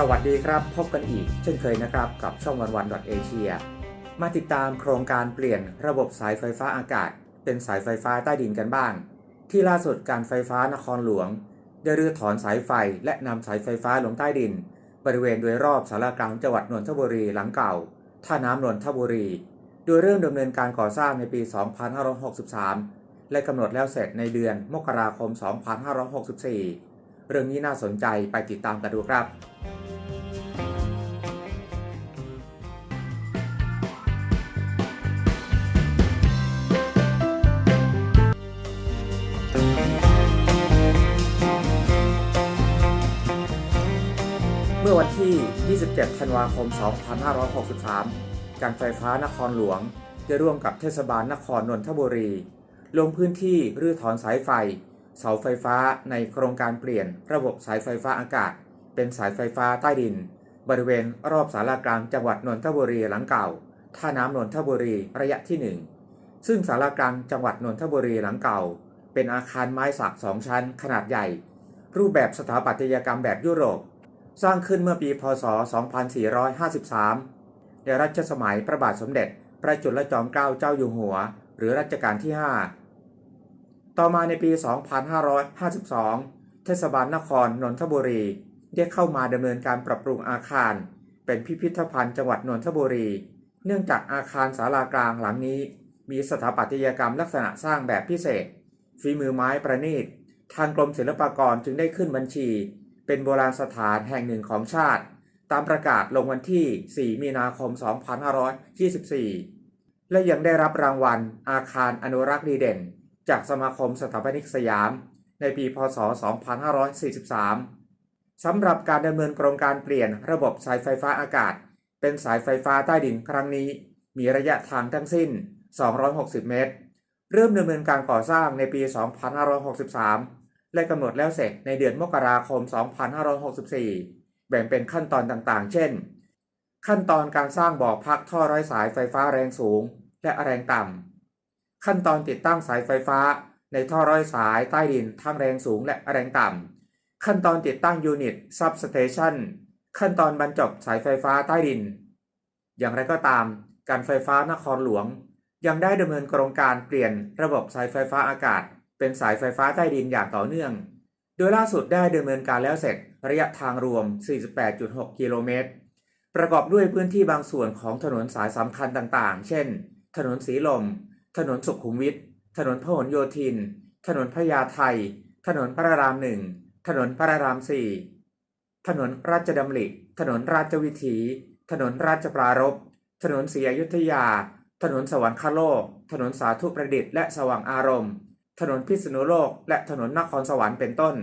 สวัสดีครับ พบกันอีกเช่นเคยนะครับกับช่องวันวันเอเชียมาติดตามโครงการเปลี่ยนระบบสายไฟฟ้าอากาศ เป็นสายไฟฟ้าใต้ดินกันบ้าง ที่ล่าสุดการไฟฟ้านครหลวง ได้รื้อถอนสายไฟและนำสายไฟฟ้าลงใต้ดิน บริเวณโดยรอบสารกลางจังหวัดนนทบุรีหลังเก่า ท่าน้ำนนทบุรี โดยเริ่มดำเนินการก่อสร้างในปี 2563 และกำหนดแล้วเสร็จในเดือนมกราคม 2564 เรื่องนี้น่าสนใจไปติดตามกันดูครับ มื่อวันที่ 27 ธันวาคม 2563 การไฟฟ้านครหลวง ได้ร่วมกับเทศบาลนครนนทบุรี ลงพื้นที่รื้อถอนสายไฟ เสาไฟฟ้าในโครงการเปลี่ยนระบบสายไฟฟ้าอากาศ เป็นสายไฟฟ้าใต้ดิน บริเวณรอบสารากลางจังหวัดนนทบุรีหลังเก่า ท่าน้ำนนทบุรีระยะที่ 1 ซึ่งสารากลางจังหวัดนนทบุรีหลังเก่า เป็นอาคารไม้สักสองชั้นขนาดใหญ่ รูปแบบสถาปัตยกรรมแบบยุโรป สร้างขึ้นเมื่อปีพศ 2453 ในรัชสมัยพระบาทสมเด็จ พระจุลจอมเกล้าเจ้าอยู่หัว หรือรัชกาลที่ 5 ต่อมาในปี 2552 เทศบาลนครนนทบุรีได้เข้ามาดำเนินการปรับปรุงอาคาร เป็นพิพิธภัณฑ์จังหวัดนนทบุรี เนื่องจากอาคารศาลากลางหลังนี้ มีสถาปัตยกรรมลักษณะสร้างแบบพิเศษฝีมือไม้ประณีต ทางกรมศิลปากรจึงได้ขึ้นบัญชี เป็นโบราณสถานแห่งหนึ่งของชาติ ตามประกาศลงวันที่ 4 มีนาคม 2524 และยังได้รับรางวัลอาคารอนุรักษ์ดีเด่น จากสมาคมสถาปนิกสยาม ในปี พศ 2543 สำหรับการดำเนินโครงการเปลี่ยนระบบสายไฟฟ้าอากาศ เป็นสายไฟฟ้าใต้ดินครั้งนี้ มีระยะทางทั้งสิ้น 260 เมตร เริ่มดำเนินการก่อสร้างในปี 2563 และกำหนดแล้วเสร็จในเดือนมกราคม 2564 แบ่งเป็นขั้นตอนต่างๆ เช่น ขั้นตอนการสร้างบ่อพักท่อร้อยสายไฟฟ้าแรงสูง และแรงต่ำ ขั้นตอนติดตั้งสายไฟฟ้า ในท่อร้อยสายใต้ดินทั้งแรงสูงและแรงต่ำ ขั้นตอนติดตั้งยูนิตซับสเตชันขั้นตอนบรรจบสายไฟฟ้าใต้ดิน อย่างไรก็ตาม การไฟฟ้านครหลวง ยังได้ดำเนินโครงการเปลี่ยนระบบสายไฟฟ้าอากาศ เป็นสายไฟฟ้าใต้ดินอย่างต่อเนื่อง โดยล่าสุดได้ดำเนินการแล้วเสร็จระยะทางรวม 48.6 กิโลเมตร ประกอบด้วยพื้นที่บางส่วนของถนนสายสำคัญต่างๆ เช่น ถนนสีลม ถนนสุขุมวิท ถนนพหลโยธิน ถนนพญาไทถนนพระรามหนึ่ง ถนนพระรามสี่ ถนนราชดำริ ถนนราชวิถี ถนนราชปรารภถนนศรีอยุธยา ถนนสวรรคโลก ถนนสาธุประดิษฐ์และสว่างอารมณ์ ถนนพิษณุโลก และถนนนครสวรรค์เป็นต้น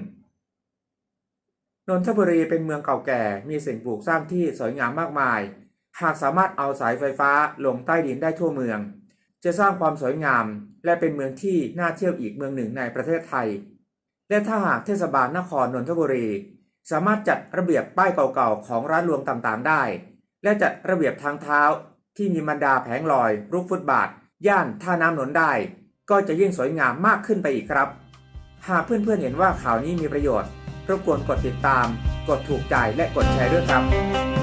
นนทบุรีเป็นเมืองเก่าแก่ มีสิ่งปลูกสร้างที่สวยงามมากมาย หากสามารถเอาสายไฟฟ้าลงใต้ดินได้ทั่วเมือง จะสร้างความสวยงาม และเป็นเมืองที่น่าเที่ยวอีกเมืองหนึ่งในประเทศไทย และถ้าหากเทศบาลนครนนทบุรี สามารถจัดระเบียบป้ายเก่าๆของร้านรวงต่างๆได้ และจัดระเบียบทางเท้าที่มีบรรดาแผงลอย รูปฟุตบาท ย่านท่าน้ำนนได้ ก็จะยิ่งสวยงามมากขึ้นไปอีกครับ หากเพื่อนๆเห็นว่าข่าวนี้มีประโยชน์รบกวนกดติดตาม กดถูกใจและกดแชร์ด้วยครับ